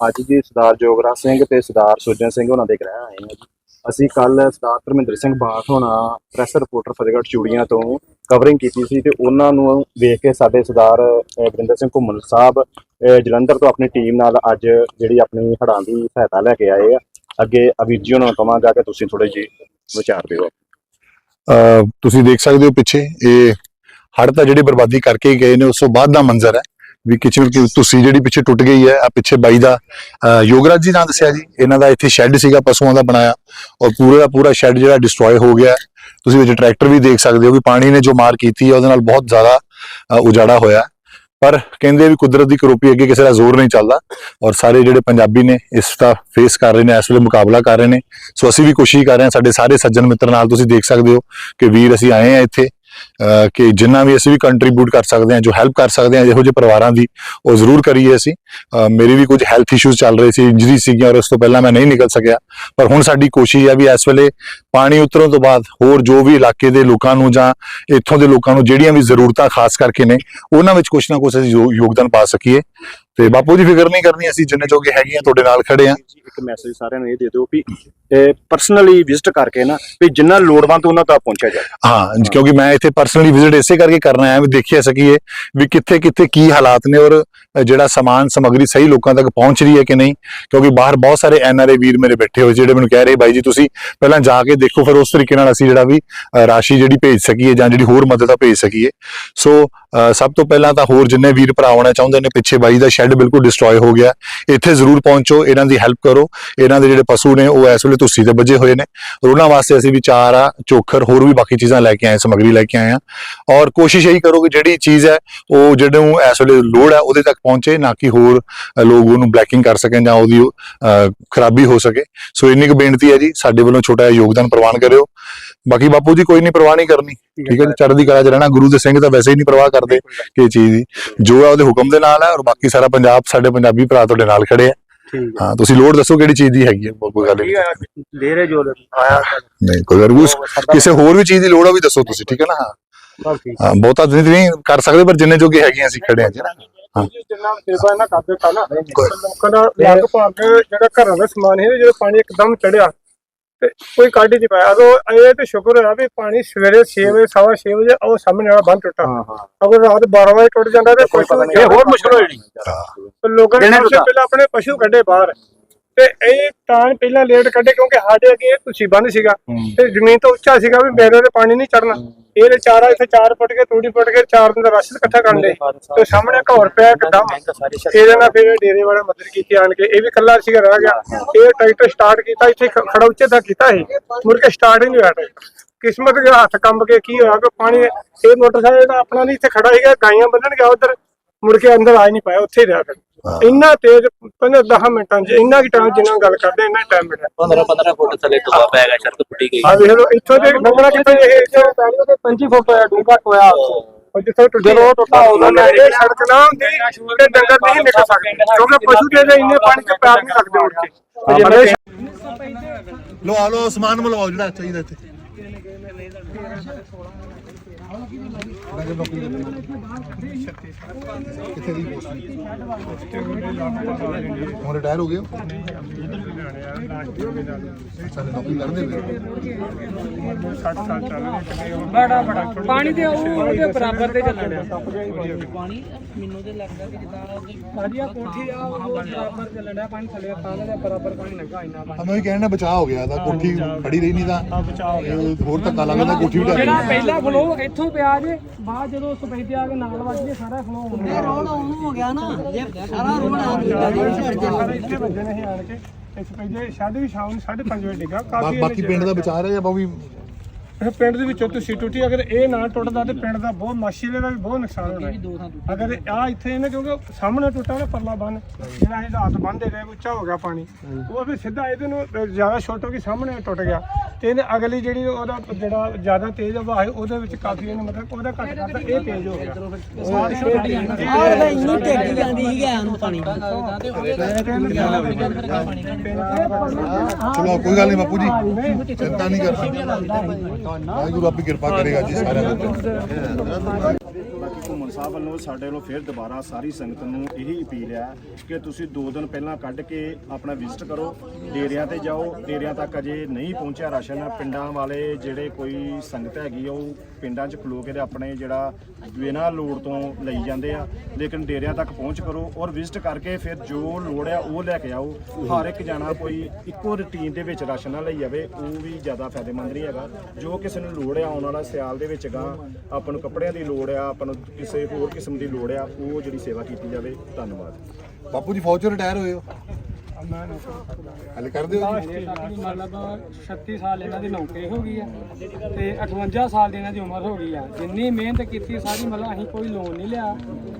ਅੱਜ ਜੀ ਸਰਦਾਰ ਜੋਗਰਾ ਸਿੰਘ ਤੇ ਸਰਦਾਰ ਸੁਰਜਨ ਸਿੰਘ ਉਹਨਾਂ ਦੇ ਗ੍ਰਹਿ ਆਏ ਹਾਂ ਜੀ। ਅਸੀਂ ਕੱਲ ਸਰਦਾਰ ਧਰਮਿੰਦਰ ਸਿੰਘ ਬਾਠ ਹੋਣਾ ਪ੍ਰੈਸ ਰਿਪੋਰਟਰ ਫਤਿਹਗੜ੍ਹ ਚੂੜੀਆਂ ਤੋਂ ਕਵਰਿੰਗ ਕੀਤੀ ਸੀ ਤੇ ਉਹਨਾਂ ਨੂੰ ਵੇਖ ਕੇ ਸਾਡੇ ਸਰਦਾਰ ਅਹ, ਵਰਿੰਦਰ ਸਿੰਘ ਘੁੰਮਣ ਸਾਹਿਬ ਜਲੰਧਰ ਤੋਂ ਆਪਣੀ ਟੀਮ ਨਾਲ ਅੱਜ ਜਿਹੜੀ ਆਪਣੀ ਹੜਾਂ ਦੀ ਸਹਾਇਤਾ ਲੈ ਕੇ ਆਏ ਆ। ਅੱਗੇ ਅਵੀਰ ਜੀ ਉਹਨਾਂ ਨੂੰ ਕਵਾਂਗਾ ਕਿ ਤੁਸੀਂ ਥੋੜੇ ਜਿਹੇ ਵਿਚਾਰ ਦਿਓ। ਤੁਸੀਂ ਦੇਖ ਸਕਦੇ ਹੋ ਪਿੱਛੇ ਇਹ ਹੜ ਤਾਂ ਜਿਹੜੇ ਬਰਬਾਦੀ ਕਰਕੇ ਗਏ ਨੇ ਉਸ ਤੋਂ ਬਾਅਦ ਦਾ ਮੰਜ਼ਰ ਹੈ। ਵੀ ਕਿਚਨ ਕਿ ਤੁਸੀਂ ਜਿਹੜੀ ਪਿੱਛੇ ਟੁੱਟ ਗਈ ਹੈ, ਆ ਪਿੱਛੇ ਬਾਈ ਦਾ ਅਹ ਯੋਗਰਾਜ ਜੀ ਨਾਂ ਦੱਸਿਆ ਜੀ। ਇਹਨਾਂ ਦਾ ਇੱਥੇ ਸ਼ੈੱਡ ਸੀਗਾ ਪਸ਼ੂਆਂ ਦਾ ਬਣਾਇਆ ਔਰ ਪੂਰਾ ਦਾ ਪੂਰਾ ਸ਼ੈੱਡ ਜਿਹੜਾ ਡਿਸਟਰੋਏ ਹੋ ਗਿਆ। ਤੁਸੀਂ ਵਿੱਚ ਟਰੈਕਟਰ ਵੀ ਦੇਖ ਸਕਦੇ ਹੋ ਵੀ ਪਾਣੀ ਨੇ ਜੋ ਮਾਰ ਕੀਤੀ ਹੈ, ਉਹਦੇ ਨਾਲ ਬਹੁਤ ਜ਼ਿਆਦਾ ਉਜਾੜਾ ਹੋਇਆ। ਪਰ ਕਹਿੰਦੇ ਵੀ ਕੁਦਰਤ ਦੀ ਕਰੋਪੀ ਅੱਗੇ ਕਿਸੇ ਦਾ ਜ਼ੋਰ ਨਹੀਂ ਚੱਲਦਾ ਔਰ ਸਾਰੇ ਜਿਹੜੇ ਪੰਜਾਬੀ ਨੇ ਇਸ ਦਾ ਫੇਸ ਕਰ ਰਹੇ ਨੇ, ਇਸ ਵੇਲੇ ਮੁਕਾਬਲਾ ਕਰ ਰਹੇ ਨੇ। ਸੋ ਅਸੀਂ ਵੀ ਕੋਸ਼ਿਸ਼ ਕਰ ਰਹੇ ਹਾਂ, ਸਾਡੇ ਸਾਰੇ ਸੱਜਣ ਮਿੱਤਰ ਨਾਲ ਤੁਸੀਂ ਦੇਖ ਸਕਦੇ ਹੋ ਕਿ ਵੀਰ ਅਸੀਂ ਆਏ ਆ ਇੱਥੇ। ਕਿ ਜਿੰਨਾ ਵੀ ਅਸੀਂ ਵੀ ਕੰਟਰੀਬਿਊਟ ਕਰ ਸਕਦੇ ਹਾਂ, ਜੋ ਹੈਲਪ ਕਰ ਸਕਦੇ ਹਾਂ ਇਹੋ ਜਿਹੇ ਪਰਿਵਾਰਾਂ ਦੀ, ਉਹ ਜ਼ਰੂਰ ਕਰੀਏ ਅਸੀਂ। ਅਹ, ਮੇਰੀ ਵੀ ਕੁਝ ਹੈਲਥ ਇਸ਼ੂਜ਼ ਚੱਲ ਰਹੇ ਸੀ ਇੰਜਰੀ ਸੀਗੀਆਂ ਔਰ ਉਸ ਤੋਂ ਪਹਿਲਾਂ ਮੈਂ ਨਹੀਂ ਨਿਕਲ ਸਕਿਆ। ਪਰ ਹੁਣ ਸਾਡੀ ਕੋਸ਼ਿਸ਼ ਹੈ ਵੀ ਇਸ ਵੇਲੇ ਪਾਣੀ ਉਤਰਨ ਤੋਂ ਬਾਅਦ ਹੋਰ ਜੋ ਵੀ ਇਲਾਕੇ ਦੇ ਲੋਕਾਂ ਨੂੰ ਜਾਂ ਇੱਥੋਂ ਦੇ ਲੋਕਾਂ ਨੂੰ ਜਿਹੜੀਆਂ ਵੀ ਜ਼ਰੂਰਤਾਂ ਖਾਸ ਕਰਕੇ ਨੇ, ਉਹਨਾਂ ਵਿੱਚ ਕੁਝ ਨਾ ਕੁਝ ਅਸੀਂ ਯੋਗਦਾਨ ਪਾ ਸਕੀਏ। ਤੇ ਬਾਪੂ ਦੀ ਫਿਕਰ ਨਹੀਂ ਕਰਨੀ ਅਸੀਂ ਜਿੰਨੇ ਜੋਗੇ ਹੈਗੇ ਆ ਤੁਹਾਡੇ ਨਾਲ ਖੜੇ ਆ ਇੱਕ ਮੈਸੇਜ ਸਾਰਿਆਂ ਨੂੰ ਇਹ ਦੇ ਦਿਓ ਵੀ ਪਰਸਨਲੀ ਵਿਜ਼ਿਟ ਕਰਕੇ ਨਾ ਵੀ ਜਿੰਨਾ ਲੋੜਵੰਦ ਉਹਨਾਂ ਤੱਕ ਪਹੁੰਚਿਆ ਜਾਏ ਹਾਂ ਕਿਉਂਕਿ ਮੈਂ ਇੱਥੇ ਪਰਸਨਲੀ ਵਿਜ਼ਿਟ ਇਸੇ ਕਰਕੇ ਕਰਨ ਆਇਆ ਵੀ ਦੇਖਿਆ ਸਕੀਏ ਵੀ ਕਿੱਥੇ ਕਿੱਥੇ ਕੀ ਹਾਲਾਤ ਨੇ ਔਰ ਜਿਹੜਾ ਸਮਾਨ ਸਮੱਗਰੀ ਸਹੀ ਲੋਕਾਂ ਤੱਕ ਪਹੁੰਚ ਰਹੀ ਹੈ ਕਿ ਨਹੀਂ। ਕਿਉਂਕਿ ਬਾਹਰ ਬਹੁਤ ਸਾਰੇ ਐਨਆਰਏ ਵੀਰ ਮੇਰੇ ਬੈਠੇ ਹੋਏ ਜਿਹੜੇ ਮੈਨੂੰ ਕਹਿ ਰਹੇ ਬਾਈ ਜੀ ਤੁਸੀਂ ਪਹਿਲਾਂ ਜਾ ਕੇ ਦੇਖੋ ਫਿਰ ਉਸ ਤਰੀਕੇ ਨਾਲ ਅਸੀਂ ਜਿਹੜਾ ਵੀ ਰਾਸ਼ੀ ਜਿਹੜੀ ਭੇਜ ਸਕੀਏ ਜਾਂ ਜਿਹੜੀ ਹੋਰ ਮਦਦ ਆ ਭੇਜ ਸਕੀਏ। ਸੋ ਸਭ ਤੋਂ ਪਹਿਲਾਂ ਤਾਂ ਹੋਰ ਜਿੰਨੇ ਵੀਰ ਭਰਾ ਆਉਣਾ ਚਾਹੁੰਦੇ ਨੇ, ਪਿੱਛੇ ਬਾਈ ਦਾ ਸ਼ੈੱਡ ਬਿਲਕੁਲ ਡਿਸਟਰੋਏ ਹੋ ਗਿਆ ਇੱਥੇ ਜ਼ਰੂਰ ਪਹੁੰਚੋ, ਇਹਨਾਂ ਦੀ ਹੈਲਪ ਕਰੋ। ਇਹਨਾਂ ਦੇ ਜਿਹੜੇ ਪਸ਼ੂ ਨੇ, ਉਹ ਇਸ ਵੇਲੇ ਤੁਸੀਂ ਤੇ ਵੱਜੇ ਹੋਏ ਨੇ। ਉਹਨਾਂ ਵਾਸਤੇ ਅਸੀਂ ਵੀ ਚਾਰਾ ਚੋਖਰ, ਹੋਰ ਵੀ ਬਾਕੀ ਚੀਜ਼ਾਂ ਲੈ ਕੇ ਆਏ, ਸਮੱਗਰੀ ਲੈ ਕੇ ਆਏ ਆ। ਔਰ ਕੋਸ਼ਿਸ਼ ਇਹੀ ਕਰੋ ਕਿ ਜਿਹੜੀ ਚੀਜ਼ ਹੈ, ਉਹ ਜਿਹੜੇ ਇਸ ਵੇਲੇ ਲੋੜ ਹੈ, ਉਹਦੇ ਤੱਕ ਪਹੁੰਚੇ, ਨਾ ਕਿ ਹੋਰ ਲੋਕ ਉਹਨੂੰ ਬਲੈਕਿੰਗ ਕਰ ਸਕਣ ਜਾਂ ਉਹਦੀ ਖਰਾਬੀ ਹੋ ਸਕੇ। ਸੋ ਇੰਨੀ ਕੁ ਬੇਨਤੀ ਹੈ ਜੀ, ਸਾਡੇ ਵੱਲੋਂ ਛੋਟਾ ਜਿਹਾ ਯੋਗਦਾਨ ਪ੍ਰਵਾਨ ਕਰਿਓ। ਬਾਕੀ ਬਾਪੂ ਜੀ, ਕੋਈ ਨਹੀਂ ਪ੍ਰਵਾਹ ਨਹੀਂ ਕਰਨੀ। ਠੀਕ ਹੈ ਜੀ, ਚੜ੍ਹਦੀ ਕਲਾ ਚ ਰਹਿਣਾ, ਗੁਰੂ ਦੇ ਸਿੰਘ ਤਾਂ ਵੈਸੇ ਹੀ ਨਹੀਂ ਪ੍ਰਵਾਹ ਕਰਦੇ ਕਿ ਚੀਜ਼ ਦੀ। ਜੋ ਹੈ ਉਹਦੇ ਹੁਕਮ ਦੇ ਨਾਲ ਹੈ ਔਰ ਬਾਕੀ ਸਾਰਾ ਪੰਜਾਬ ਸਾਡੇ ਪੰਜਾਬੀ ਭਰਾ ਤੁਹਾਡੇ ਨਾਲ ਖੜੇ ਆ। ਠੀਕ ਹਾਂ। ਤੁਸੀਂ ਲੋੜ ਦੱਸੋ ਕਿਹੜੀ ਚੀਜ਼ ਦੀ ਹੈਗੀ ਹੈ ਕੋਈ ਗੱਲ ਨਹੀਂ। ਦੇ ਰਹੇ ਜੋ ਆਇਆ ਨਹੀਂ ਕੋਈ ਗੱਲ ਨਹੀਂ ਕਿਸੇ ਹੋਰ ਵੀ ਚੀਜ਼ ਦੀ ਲੋੜ ਆ ਵੀ ਦੱਸੋ ਤੁਸੀਂ ਠੀਕ ਹੈ ਨਾ? ਹਾਂ। ਹਾਂ ਬਹੁਤਾ ਨਹੀਂ ਕਰ ਸਕਦੇ ਪਰ ਜਿੰਨੇ ਜੋਗੇ ਹੈਗੇ ਆ ਅਸੀਂ ਖੜੇ ਹਾਂ ਜੀ ਨਾ। ਹਾਂ। ਜਿੰਨਾ ਸੇਵਾ ਇਹਨਾਂ ਕਰ ਦਿੱਤਾ ਨਾ। ਲੋਕਾਂ ਦਾ ਜਿਹੜਾ ਘਰਾਂ ਦਾ ਸਮਾਨ ਹੈ ਜਦੋਂ ਪਾਣੀ ਇੱਕਦਮ ਚੜਿਆ। ਕੋਈ ਕੱਢ ਨਹੀਂ ਪਾਇਆ। ਉਦੋਂ ਇਹ ਤੇ ਸ਼ੁਕਰ ਹੋਇਆ ਵੀ ਪਾਣੀ ਸਵੇਰੇ 6 ਵਜੇ ਸਵਾ 6 ਵਜੇ ਉਹ ਸਾਹਮਣੇ ਵਾਲਾ ਬੰਦ ਟੁੱਟਾ। ਅਗਰ ਰਾਤ 12 ਵਜੇ ਟੁੱਟ ਜਾਂਦਾ ਤੇ ਕੋਈ ਪਤਾ ਨਹੀਂ ਇਹ ਹੋਰ ਮੁਸ਼ਕਲ ਹੋ ਜਾਣੀ। ਲੋਕਾਂ ਨੇ ਪਹਿਲਾਂ ਆਪਣੇ ਪਸ਼ੂ ਕੱਢੇ ਬਾਹਰ। ਤੇ ਇਹ ਤਾਂ ਪਹਿਲਾਂ ਲੇਟ ਕੱਢੇ ਕਿਉਂਕਿ ਸਾਡੇ ਅੱਗੇ ਤੁਸੀਂ ਬੰਦ ਸੀਗਾ। ਤੇ ਜ਼ਮੀਨ ਤੋਂ ਉੱਚਾ ਸੀਗਾ ਵੀ ਮੇਰੇ ਤੇ ਪਾਣੀ ਨਹੀਂ ਚੜਨਾ ਇਹਦੇ ਚਾਰਾ ਇੱਥੇ ਚਾਰ ਫੁੱਟ ਕੇ ਤੂੜੀ ਫੁੱਟ ਕੇ ਚਾਰ ਦਿਨ ਦਾ ਰਸ਼ ਇਕੱਠਾ ਕਰਨ ਦੇ ਤੇ ਸਾਹਮਣੇ ਘੌਰ ਪਿਆ ਇੱਕਦਮ ਇਹਦੇ ਨਾਲ ਫਿਰ ਡੇਰੇ ਵਾਲਾ ਮਦਦ ਕੀਤੀ ਆਣ ਕੇ। ਇਹ ਵੀ ਕੱਲਾ ਸੀਗਾ ਰਹਿ ਗਿਆ। ਇਹ ਟਰੈਕਟਰ ਸਟਾਰਟ ਕੀਤਾ ਇੱਥੇ ਖੜਾ ਉੱਚੇ ਤੱਕ ਕੀਤਾ ਸੀ ਮੁੜ ਕੇ ਸਟਾਰਟ ਹੀ ਨਹੀਂ ਹੋਇਆ ਕਿਸਮਤ ਦੇ ਹੱਥ ਕੰਬ ਕੇ ਕੀ ਹੋਇਆ ਕਿ ਪਾਣੀ ਇਹ ਮੋਟਰਸਾਈਕਲ ਦਾ ਆਪਣਾ ਨਹੀਂ ਇੱਥੇ ਖੜਾ ਸੀਗਾ ਗਾਈਆਂ ਬੰਨਣ ਗਿਆ ਉਧਰ। ਮੁੜ ਕੇ ਅੰਦਰ ਆ ਨਹੀਂ ਪਾਇਆ ਉੱਥੇ ਹੀ ਰਿਹਾ ਫਿਰ। ਇੰਨਾ ਤੇਜ਼ 15 ਮਿੰਟਾਂ 'ਚ ਇੰਨਾ ਕਿ ਟਾਈਮ ਜਿੰਨਾ ਗੱਲ ਕਰਦੇ ਇੰਨਾ ਟਾਈਮ ਮਿਲਿਆ। 15 15 ਫੁੱਟ ਥੱਲੇ ਟੁੱਟਾ ਪੈ ਗਿਆ ਸੜਕ ਫੁੱਟੀ ਗਈ। ਆ ਵੇਖ ਲਓ ਇੱਥੋਂ ਦੇ ਨੰਬਰਾਂ ਕਿੱਥੇ ਇਹ ਇੱਥੋਂ ਪੈਣੀ ਤੇ 25 ਫੁੱਟ ਹੋਇਆ ਡੂੰਘਾ ਟੋਇਆ ਉਹ ਜਿੱਥੋਂ ਟੁੱਟੀ ਜਦੋਂ ਟੁੱਟਾ ਉਦੋਂ ਨਾ ਇਹ ਸੜਕ ਨਾ ਹੁੰਦੀ ਤੇ ਡੰਗਰ ਨਹੀਂ ਨਿਕਲ ਸਕਦੇ। ਕਿਉਂਕਿ ਪਸ਼ੂ ਦੇ ਦੇ ਇੰਨੇ ਪਾਣੀ 'ਚ ਪੈਰ ਨਹੀਂ ਸਕਦੇ ਉੱਠ ਕੇ। ਲੋ ਆ। ਲੋ ਸਮਾਨ ਮਲਵਾਓ ਜਿਹੜਾ ਚਾਹੀਦਾ ਇੱਥੇ। ਕਿੱਥੇ ਦੀ ਹੁਣ ਰਿਟਾਇਰ ਹੋ ਗਏ ਹੋ? ਸਾਡੇ ਨੌਕਰੀ ਕਰਦੇ ਪਏ ਬੜਾ ਬੜਾ ਪਾਣੀ ਤੇ ਉਹ ਉਹਦੇ ਬਰਾਬਰ ਤੇ ਚੱਲਣ ਡਿਆ। ਪਾਣੀ ਮੈਨੂੰ ਤੇ ਲੱਗਦਾ ਕਿ ਜਿੱਦਾਂ ਸਾਡੀਆਂ ਕੋਠੀ ਆ ਉਹ ਬਰਾਬਰ ਚੱਲਣ ਡਿਆ ਪਾਣੀ ਥੱਲੇ ਤਾਂ ਦੇ ਬਰਾਬਰ ਪਾਣੀ ਲੱਗਾ ਇੰਨਾ ਪਾਣੀ। ਮੈਂ ਵੀ ਕਹਿਣਾ ਬਚਾਅ ਹੋ ਗਿਆ ਤਾਂ ਕੋਠੀ ਖੜੀ ਰਹੀ ਨਹੀਂ ਤਾਂ ਹੋਰ ਧੱਕਾ ਲੱਗਦਾ ਕੋਠੀ ਵੀ ਢਹਿ ਜਿਹੜਾ ਪਹਿਲਾ ਫਲੋ ਇੱਥੋਂ ਪਿਆ ਜੇ ਬਾਅਦ ਜਦੋਂ ਸਪੈਦੇ ਆ ਕੇ ਨਾਲ ਵੱਜ ਜੇ ਸਾਰਾ ਫਲੋ ਹੋ ਗਿਆ। ਰੋਡ ਉਹਨੂੰ ਹੋ ਗਿਆ ਨਾ ਜੇ ਸਾਰਾ ਰੋਡ ਆ ਗਿਆ ਜੀ ਇੱਥੇ ਵੱਜੇ ਨੇ ਆਣ ਕੇ ਇਸ ਪੈਜੇ ਸਾਡੇ ਵੀ ਸ਼ਾਮ ਨੂੰ 5:30 ਵਜੇ ਡਿੱਗਾ ਕਾਫੀ ਬਾਕੀ ਪਿੰਡ ਦਾ ਬਚਾ ਰਹੇ ਆ ਬਾ ਵੀ ਇਹ ਪਿੰਡ ਦੇ ਵਿੱਚੋਂ ਤੁਸੀਂ ਟੁੱਟੀ ਅਗਰ ਇਹ ਨਾ ਟੁੱਟਦਾ ਤੇ ਪਿੰਡ ਦਾ ਬਹੁਤ ਮਾਸ਼ੀਲੇ ਦਾ ਵੀ ਬਹੁਤ ਨੁਕਸਾਨ ਹੋਣਾ। ਹੈ। ਅਗਰ ਆ ਇੱਥੇ ਇਹਨੇ ਕਿਉਂਕਿ ਸਾਹਮਣੇ ਟੁੱਟਾ ਨਾ ਪਰਲਾ ਬੰਨ ਜਿਹੜਾ ਇਹ ਰਾਤ ਬੰਨਦੇ ਰਹੇ ਉੱਚਾ ਹੋ ਗਿਆ ਪਾਣੀ। ਉਹ ਫਿਰ ਸਿੱਧਾ ਇਹਦੇ ਨੂੰ ਅਹ ਜ਼ਿਆਦਾ ਛੋਟੋ ਕਿ ਸਾਹਮਣੇ ਟੁੱਟ ਗਿਆ। ਤੇ ਇਹਨੇ ਅਗਲੀ ਜਿਹੜੀ ਉਹਦਾ ਜਿਹੜਾ ਜ਼ਿਆਦਾ ਤੇਜ਼ ਹਵਾ ਹੈ ਉਹਦੇ ਵਿੱਚ ਕਾਫੀ ਇਹਨੇ ਮਤਲਬ ਉਹਦਾ ਘੱਟ ਕਰਤਾ ਇਹ ਤੇਜ਼ ਹੋ ਗਿਆ। ਆਹ ਤਾਂ ਇੰਨੀ ਟੇਕੀ ਜਾਂਦੀ ਸੀ ਗਿਆ ਨੂੰ ਪਾਣੀ ਚਲੋ ਕੋਈ ਗੱਲ ਨਹੀਂ ਬਾਪੂ ਜੀ। ਚਿੰਤਾ ਨਹੀਂ ਕਰਨਾ। ਵਾਹਿਗੁਰੂ ਆਪਣੀ ਕਿਰਪਾ ਕਰੇਗਾ ਜੀ ਸਾਰਿਆਂ ਦੇ ਉੱਤੇ ਸਾਹਿਬ ਵੱਲੋਂ ਸਾਡੇ ਵੱਲੋਂ ਫਿਰ ਦੁਬਾਰਾ ਸਾਰੀ ਸੰਗਤ ਨੂੰ ਇਹੀ ਅਪੀਲ ਹੈ ਕਿ ਤੁਸੀਂ 2 ਦਿਨ ਪਹਿਲਾਂ ਕੱਢ ਕੇ ਆਪਣਾ ਵਿਜ਼ਿਟ ਕਰੋ। ਡੇਰਿਆਂ ਤੇ ਜਾਓ। ਡੇਰਿਆਂ ਤੱਕ ਅਜੇ ਨਹੀਂ ਪਹੁੰਚਿਆ ਰਾਸ਼ਨ। ਪਿੰਡਾਂ ਵਾਲੇ ਜਿਹੜੇ ਕੋਈ ਸੰਗਤ ਹੈਗੀ ਆ, ਉਹ ਪਿੰਡਾਂ 'ਚ ਖਲੋ ਕੇ ਤੇ ਆਪਣੇ ਜਿਹੜਾ ਬਿਨਾਂ ਲੋੜ ਤੋਂ ਲਈ ਜਾਂਦੇ ਆ। ਲੇਕਿਨ ਡੇਰਿਆਂ ਤੱਕ ਪਹੁੰਚ ਕਰੋ ਔਰ ਵਿਜ਼ਿਟ ਕਰਕੇ ਫਿਰ ਜੋ ਲੋੜ ਆ, ਉਹ ਲੈ ਕੇ ਆਓ। ਹਰ ਇੱਕ ਜਾਣਾ ਕੋਈ ਇੱਕੋ ਰੁਟੀਨ ਦੇ ਵਿੱਚ ਰਾਸ਼ਨ ਨਾ ਲਈ ਜਾਵੇ, ਉਹ ਵੀ ਜ਼ਿਆਦਾ ਫਾਇਦੇਮੰਦ ਨਹੀਂ ਹੈਗਾ। ਜੋ ਕਿਸੇ ਨੂੰ ਲੋੜ ਆ, ਆਉਣ ਵਾਲਾ ਸਿਆਲ ਦੇ ਵਿੱਚ ਗਾ, ਆਪਾਂ ਨੂੰ ਕੱਪੜਿਆਂ ਦੀ ਲੋੜ ਆ, ਆਪਾਂ ਨੂੰ ਕਿਸੇ ਹੋਰ ਕਿਸਮ ਦੀ ਲੋੜ ਆ ਉਹ ਜਿਹੜੀ ਸੇਵਾ ਕੀਤੀ ਜਾਵੇ ਧੰਨਵਾਦ। ਬਾਪੂ ਜੀ ਫੌਜ ਚੋਂ ਰਿਟਾਇਰ ਹੋਏ ਹੋ? ਹਲੇ ਕਰਦੇ ਹੋ ਜੀ? ਮਤਲਬ 36 ਸਾਲ ਇਹਨਾਂ ਦੀ ਨੌਕਰੀ ਹੋ ਗਈ ਆ ਤੇ 58 ਸਾਲ ਦੀ ਇਹਨਾਂ ਦੀ ਉਮਰ ਹੋ ਗਈ ਆ। ਜਿੰਨੀ ਮਿਹਨਤ ਕੀਤੀ ਸਾਰੀ ਮਤਲਬ ਅਸੀਂ ਕੋਈ ਲੋਨ ਨਹੀਂ ਲਿਆ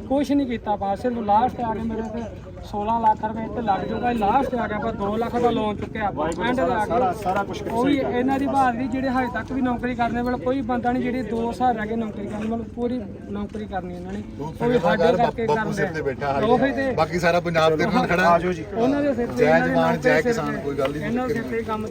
ਕੁਛ ਨਹੀਂ ਕੀਤਾ ਬਸ ਸਿਰਫ ਲਾਸਟ ਆ ਕੇ ਮੇਰੇ ਤੇ 16 ਲੱਖ ਰੁਪਏ ਤੇ ਲੱਗ ਜਾਊਗਾ। ਲਾਸਟ ਆ ਗਿਆ ਪਰ 2 ਲੱਖ ਦਾ ਲੋਨ ਚੁੱਕਿਆ ਐਂਡ ਦਾ ਸਾਰਾ ਸਾਰਾ ਕੁਝ ਉਹ ਵੀ ਇਹਨਾਂ ਦੀ ਬਹਾਦਰੀ ਜਿਹੜੇ ਹਜੇ ਤੱਕ ਵੀ ਨੌਕਰੀ ਕਰਨੇ ਵਾਲਾ ਕੋਈ ਬੰਦਾ ਨਹੀਂ ਜਿਹੜੇ 2 ਸਾਲ ਰਹਿ ਗਏ ਨੌਕਰੀ ਕਰਨ ਵਾਲਾ ਪੂਰੀ ਨੌਕਰੀ ਕਰਨੀ ਇਹਨਾਂ ਨੇ। ਉਹ ਵੀ ਸਾਡੇ ਕਰਕੇ ਕਰਦੇ ਆ। ਬਾਕੀ ਸਾਰਾ ਪੰਜਾਬ ਦੇ ਨਾਲ ਖੜਾ। ਉਹਨਾਂ ਦੇ ਸਿਰ ਤੇ ਜੈ ਜਵਾਨ, ਜੈ ਕਿਸਾਨ, ਕੋਈ ਗੱਲ ਨਹੀਂ। ਇਹਨਾਂ ਦੇ ਸਿਰ ਤੇ ਕੰਮ